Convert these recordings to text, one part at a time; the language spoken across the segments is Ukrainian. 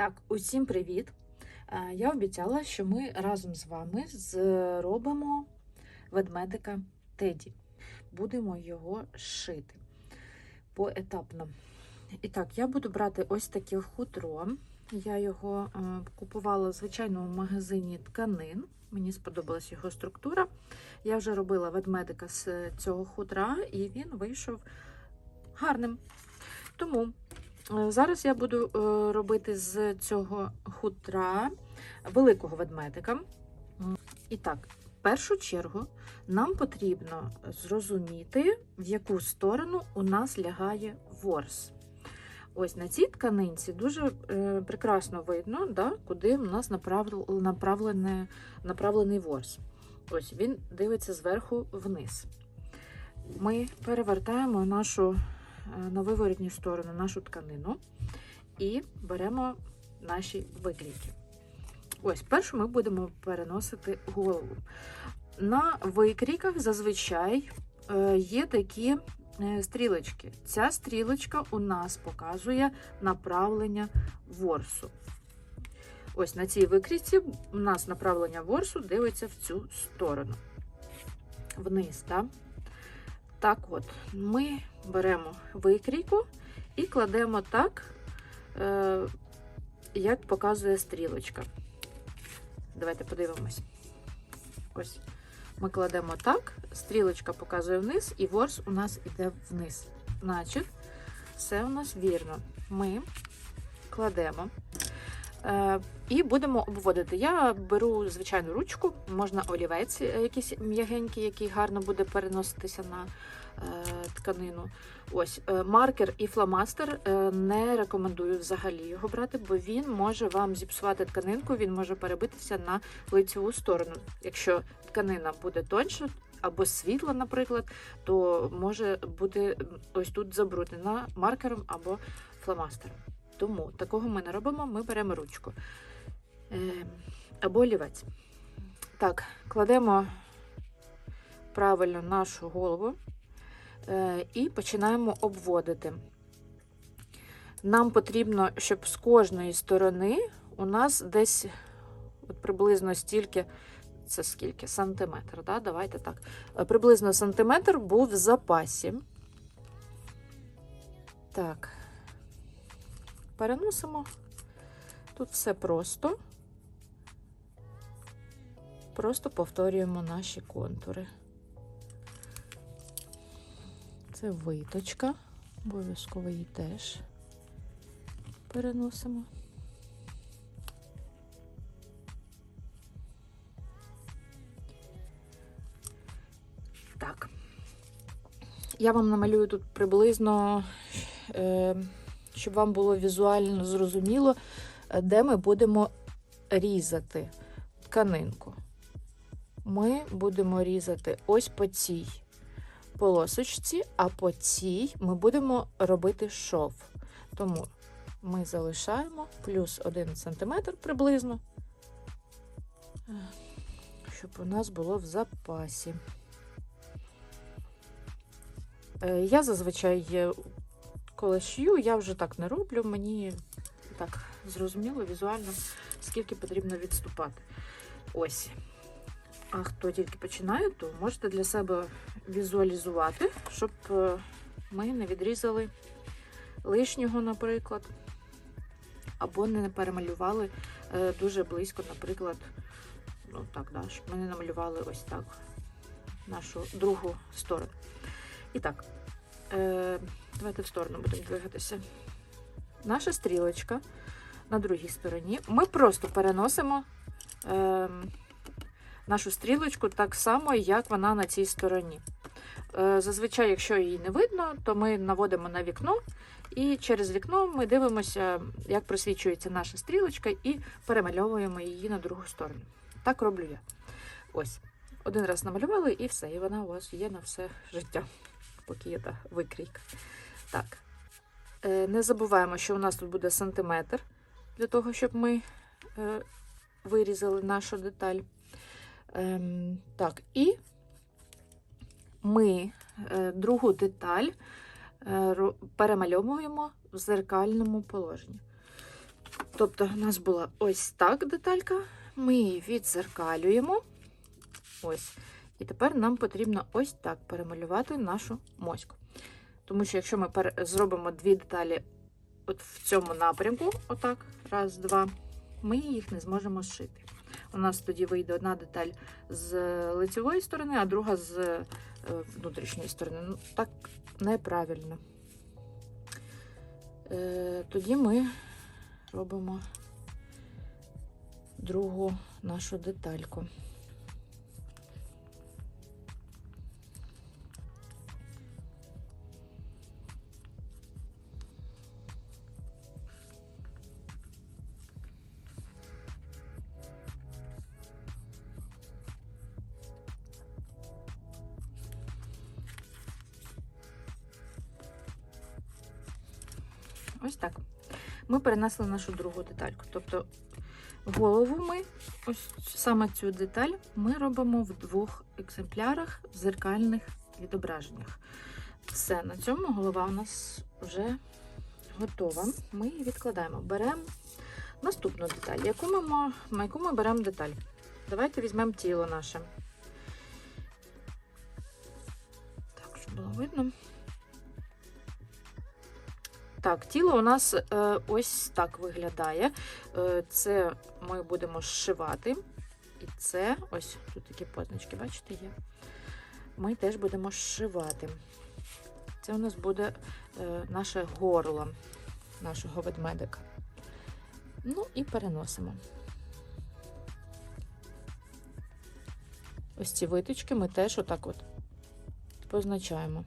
Так, усім привіт! Е, Я обіцяла, що ми разом з вами зробимо ведмедика Теді. Будемо його шити поетапно. І так, я буду брати ось таке хутро. Я його е, купувала в звичайному магазині тканин. Мені сподобалась його структура. Я вже робила ведмедика з цього хутра, і він вийшов гарним. Тому Зараз я буду е, робити з цього хутра великого ведмедика. І так, в першу чергу нам потрібно зрозуміти, в яку сторону у нас лягає ворс. Ось на цій тканинці дуже е, прекрасно видно, да, куди у нас направлений ворс. Ось він дивиться зверху вниз. Ми перевертаємо нашу е, на виворотню сторону нашу тканину і беремо наші викрійки. Ось, першу ми будемо переносити голову. На викрійках зазвичай е, є такі е, стрілочки. Ця стрілочка у нас показує направлення ворсу. Ось на цій викрійці у нас направлення ворсу дивиться в цю сторону. Вниз, так? Так от, ми беремо викрійку і кладемо так, е, як показує стрілочка. Давайте подивимось. Ось. Ми кладемо так, стрілочка показує вниз, і ворс у нас іде вниз. Значить, все у нас вірно. Ми кладемо. Е, і будемо обводити. Я беру звичайну ручку, можна олівець е, якийсь м'ягенький, який гарно буде переноситися на тканину. Ось е, маркер і фломастер е, не рекомендую взагалі його брати, бо він може вам зіпсувати тканинку, він може перебитися на лицеву сторону. Якщо тканина буде тоньша або світла, наприклад, то може бути ось тут забруднена маркером або фломастером. Тому такого ми не робимо, ми беремо ручку е, або олівець. Так, кладемо правильно нашу голову е, і починаємо обводити. Нам потрібно, щоб з кожної сторони у нас десь от приблизно стільки, це скільки? Сантиметр, да? давайте так. Е, Приблизно сантиметр був в запасі. Так, переносимо. Тут все просто. Просто повторюємо наші контури. Це виточка, обов'язково її теж переносимо. Так. Я вам намалюю тут приблизно, е, щоб вам було візуально зрозуміло, де ми будемо різати тканинку. Ми будемо різати ось по цій полосочці, а по цій ми будемо робити шов. Тому ми залишаємо плюс 1 см приблизно, щоб у нас було в запасі. Е, Я зазвичай, е, коли шью, я вже так не роблю, мені так зрозуміло візуально, скільки потрібно відступати. Ось. А хто тільки починає, то можете для себе візуалізувати, щоб е, ми не відрізали лишнього, наприклад, або не перемалювали е, дуже близько, наприклад, ну так, да, щоб ми не намалювали ось так нашу другу сторону. І так, е, давайте в сторону будемо двигатися. Наша стрілочка на другій стороні. Ми просто переносимо е, нашу стрілочку так само, як вона на цій стороні. Е, зазвичай, якщо її не видно, то ми наводимо на вікно, і через вікно ми дивимося, як просвічується наша стрілочка, і перемальовуємо її на другу сторону. Так роблю я. Ось. Один раз намалювали, і все. І вона у вас є на все життя, поки є та викрійка. Так. Е, Не забуваємо, що у нас тут буде сантиметр для того, щоб ми е, вирізали нашу деталь. Ем, так, і ми е, другу деталь е, перемальовуємо в зеркальному положенні. Тобто, у нас була ось так деталька, ми її відзеркалюємо. Ось. І тепер нам потрібно ось так перемалювати нашу моську. Тому що якщо ми зробимо дві деталі от в цьому напрямку, отак, раз, два, ми їх не зможемо зшити. У нас тоді вийде одна деталь з лицевої сторони, а друга з е, внутрішньої сторони. Ну, так неправильно. Е, Тоді ми робимо другу нашу детальку. Ось так. Ми перенесли нашу другу детальку. Тобто голову ми, ось саме цю деталь, ми робимо в двох екземплярах в зеркальних відображеннях. Все, на цьому голова у нас вже готова. Ми її відкладаємо. Беремо наступну деталь. Яку ми, на яку ми беремо деталь? Давайте візьмемо тіло наше. Так, щоб було видно. Так, тіло у нас е, ось так виглядає. Е, це ми будемо зшивати. І це, ось тут такі позначки, бачите, є. Ми теж будемо зшивати. Це у нас буде е, наше горло нашого ведмедика. Ну і переносимо. Ось ці виточки ми теж отак от позначаємо.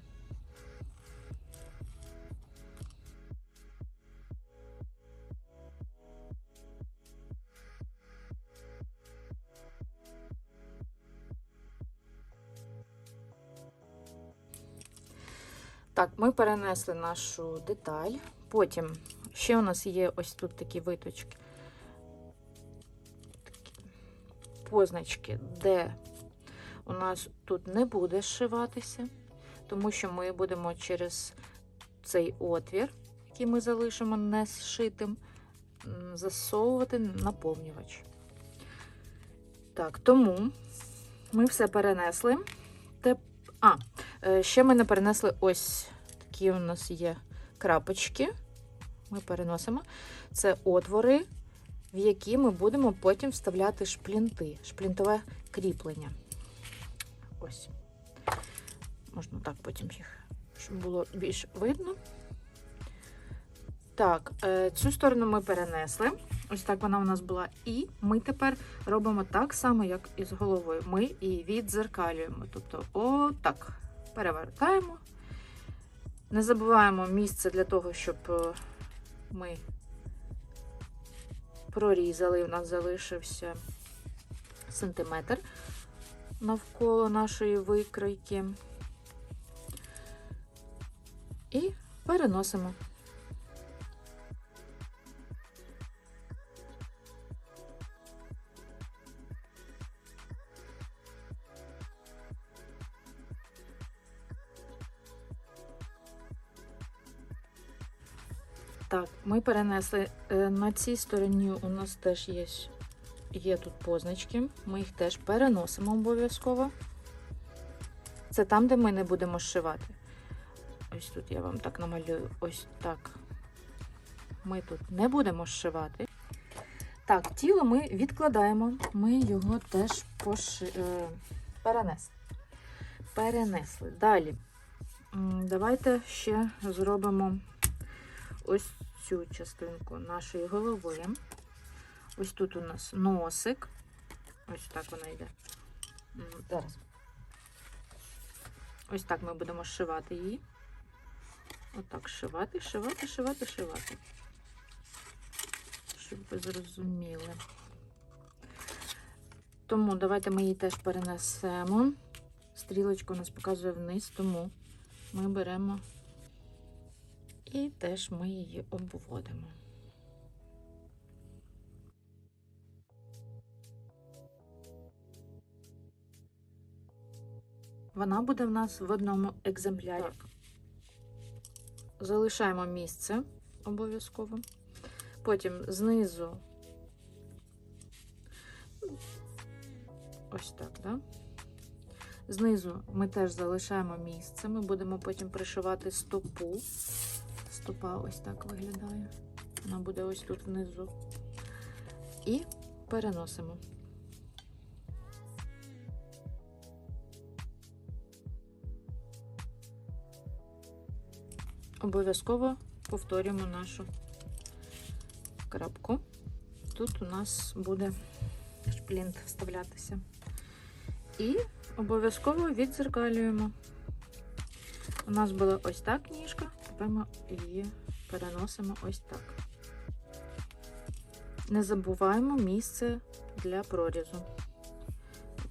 Так, ми перенесли нашу деталь. Потім ще у нас є ось тут такі виточки. Такі позначки, де у нас тут не буде зшиватися, тому що ми будемо через цей отвір, який ми залишимо не зшитим, засовувати наповнювач. Так, тому ми все перенесли. Теп... А, Ще ми не перенесли ось такі у нас є крапочки. Ми переносимо. Це отвори, в які ми будемо потім вставляти шплінти, шплінтове кріплення. Ось. Можна так потім їх, щоб було більш видно. Так, е, цю сторону ми перенесли. Ось так вона у нас була. І ми тепер робимо так само, як і з головою. Ми її відзеркалюємо. Тобто, отак перевертаємо. Не забуваємо місце для того, щоб е, ми прорізали, в нас залишився сантиметр навколо нашої викройки. І переносимо. Ми перенесли е, на цій стороні. У нас теж є, є тут позначки. Ми їх теж переносимо обов'язково. Це там, де ми не будемо зшивати. Ось тут я вам так намалюю. Ось так. Ми тут не будемо зшивати. Так, тіло ми відкладаємо, ми його теж поши... е, перенесли. Перенесли. Далі. Давайте ще зробимо ось цю частинку нашої голови. Ось тут у нас носик. Ось так вона йде. Зараз. Ось так ми будемо зшивати її. Отак шивати, шивати, шивати, шивати. Щоб ви зрозуміли. Тому давайте ми її теж перенесемо. Стрілочка у нас показує вниз, тому ми беремо і теж ми її обводимо. Вона буде в нас в одному екземплярі. Залишаємо місце обов'язково. Потім знизу. Ось так, да? Знизу ми теж залишаємо місце. Ми будемо потім пришивати стопу. Стопа ось так виглядає. Вона буде ось тут внизу. І переносимо. Обов'язково повторюємо нашу крапку. Тут у нас буде шплінт вставлятися. І обов'язково відзеркалюємо. У нас була ось так ніжка, тепер її переносимо ось так. Не забуваємо місце для прорізу,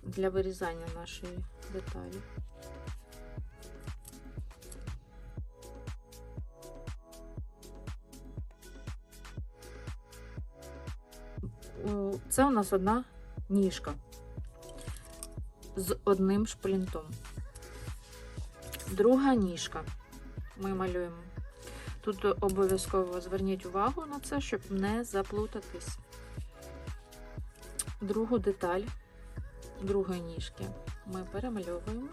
для вирізання нашої деталі. Це у нас одна ніжка з одним шплінтом. Друга ніжка ми малюємо. Тут обов'язково зверніть увагу на це, щоб не заплутатись. Другу деталь другої ніжки ми перемальовуємо.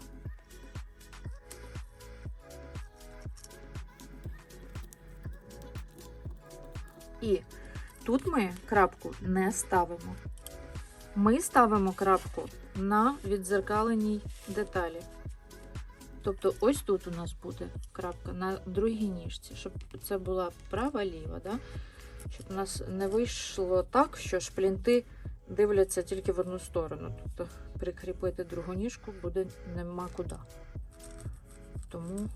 І тут ми крапку не ставимо. Ми ставимо крапку на відзеркаленій деталі. Тобто ось тут у нас буде крапка на другій ніжці, щоб це була права-ліва, да? щоб у нас не вийшло так, що шплінти дивляться тільки в одну сторону. Тобто прикріпити другу ніжку буде нема куди. Тому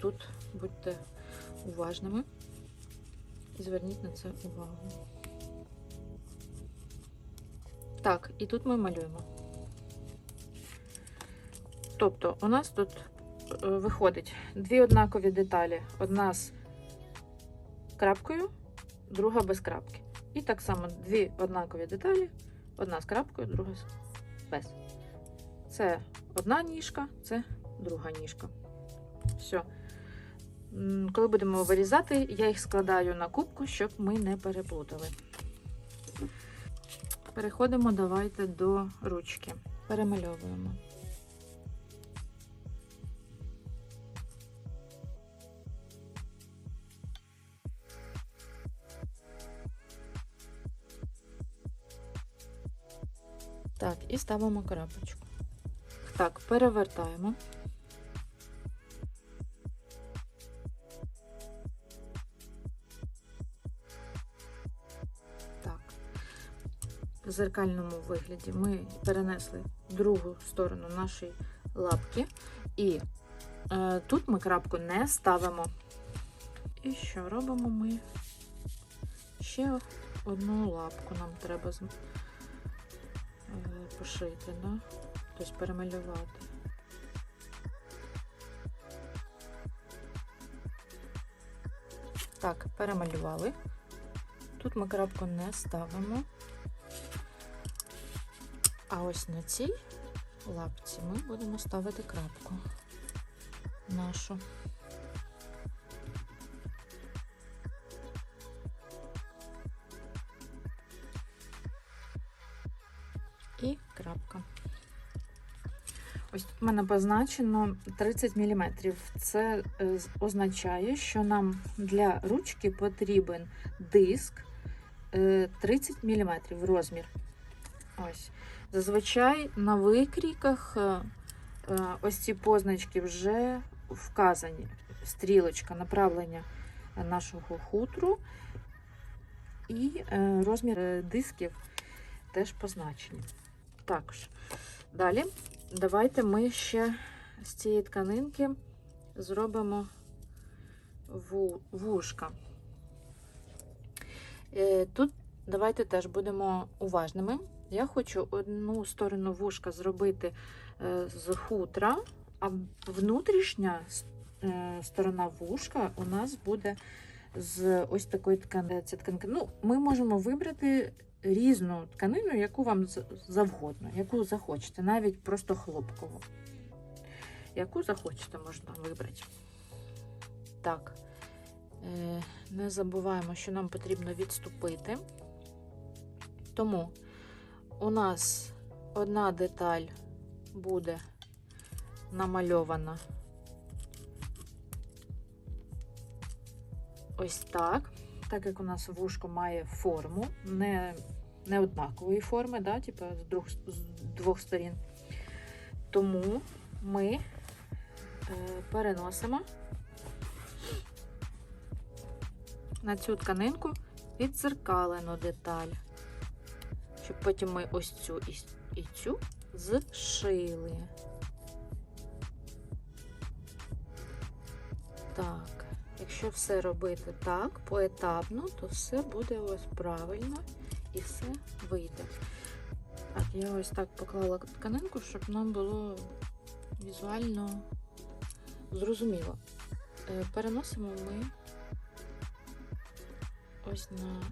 тут будьте уважними і зверніть на це увагу. Так, і тут ми малюємо. Тобто, у нас тут е, виходить дві однакові деталі. Одна з крапкою, друга без крапки. І так само дві однакові деталі, одна з крапкою, друга без. Це одна ніжка, це друга ніжка. Все. Коли будемо вирізати, я їх складаю на кубку, щоб ми не переплутали. Переходимо давайте до ручки. Перемальовуємо. Так, і ставимо крапочку. Так, перевертаємо. Так. В зеркальному вигляді ми перенесли другу сторону нашої лапки. І е, тут ми крапку не ставимо. І що робимо ми? Ще одну лапку нам треба з- е, пошити, да? тобто перемалювати. Так, перемалювали. Тут ми крапку не ставимо. А ось на цій лапці ми будемо ставити крапку нашу. Мене позначено 30 мм. Це е, означає, що нам для ручки потрібен диск е, 30 мм розмір. Ось. Зазвичай на викрійках е, е, ось ці позначки вже вказані. Стрілочка направлення нашого хутру і е, розмір е, дисків теж позначені. Також. Далі, давайте ми ще з цієї тканинки зробимо вушка. Е, Тут давайте теж будемо уважними. Я хочу одну сторону вушка зробити е, з хутра, а внутрішня е, сторона вушка у нас буде з ось такої тканини. Це тканки. Ну, ми можемо вибрати різну тканину, яку вам завгодно, яку захочете, навіть просто хлопкову. Яку захочете, можна вибрати. Так. Е, Не забуваємо, що нам потрібно відступити. Тому у нас одна деталь буде намальована ось так. Так як у нас вушко має форму, не, не однакової форми, да, типу з, двох, з двох сторін. Тому ми е, переносимо на цю тканинку відзеркалену деталь, щоб потім ми ось цю і, і цю зшили. Якщо все робити так, поетапно, то все буде ось правильно і все вийде. Так, я ось так поклала тканинку, щоб нам було візуально зрозуміло. Е, Переносимо ми ось на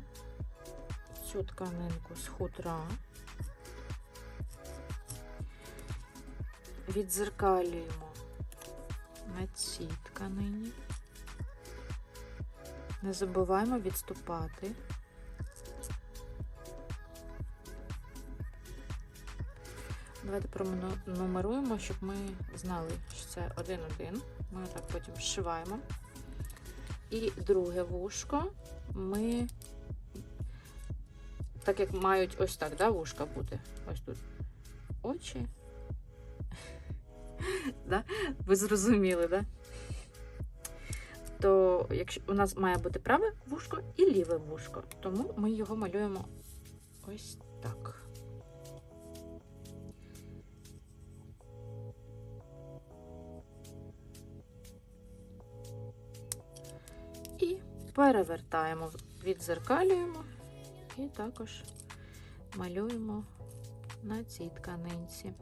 цю тканинку з хутра. Відзеркалюємо на цій тканині. Не забуваємо відступати. Давайте пронумеруємо, щоб ми знали, що це один-один. Ми так потім зшиваємо. І друге вушко ми, так як мають ось так, да, вушка бути. Ось тут очі. Ви зрозуміли, да? То якщо у нас має бути праве вушко і ліве вушко, тому ми його малюємо ось так. І перевертаємо, відзеркалюємо і також малюємо на цій тканинці.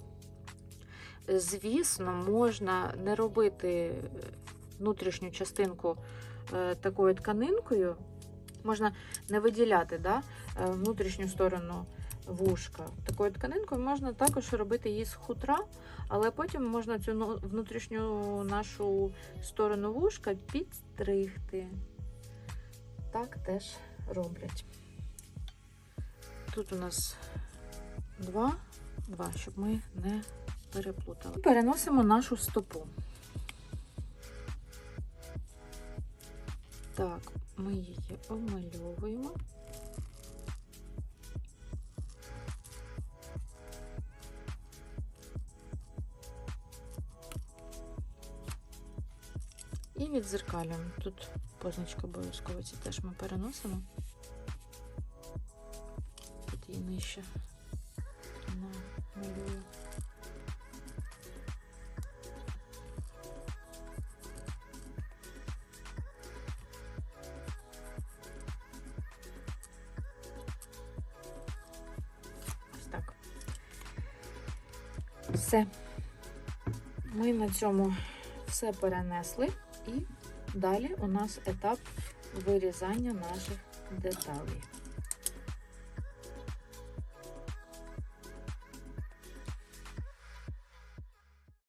Звісно, можна не робити внутрішню частинку е, такою тканинкою, можна не виділяти да, е, внутрішню сторону вушка. Такою тканинкою можна також робити її з хутра, але потім можна цю ну- внутрішню нашу сторону вушка підстригти. Так теж роблять. Тут у нас два, два, щоб ми не переплутали. Переносимо нашу стопу. Так, ми її обмальовуємо. І відзеркалюємо. Тут позначка обов'язково ці теж ми переносимо. Тут її нижче намалюю. Все. Ми на цьому все перенесли, і далі у нас етап вирізання наших деталей.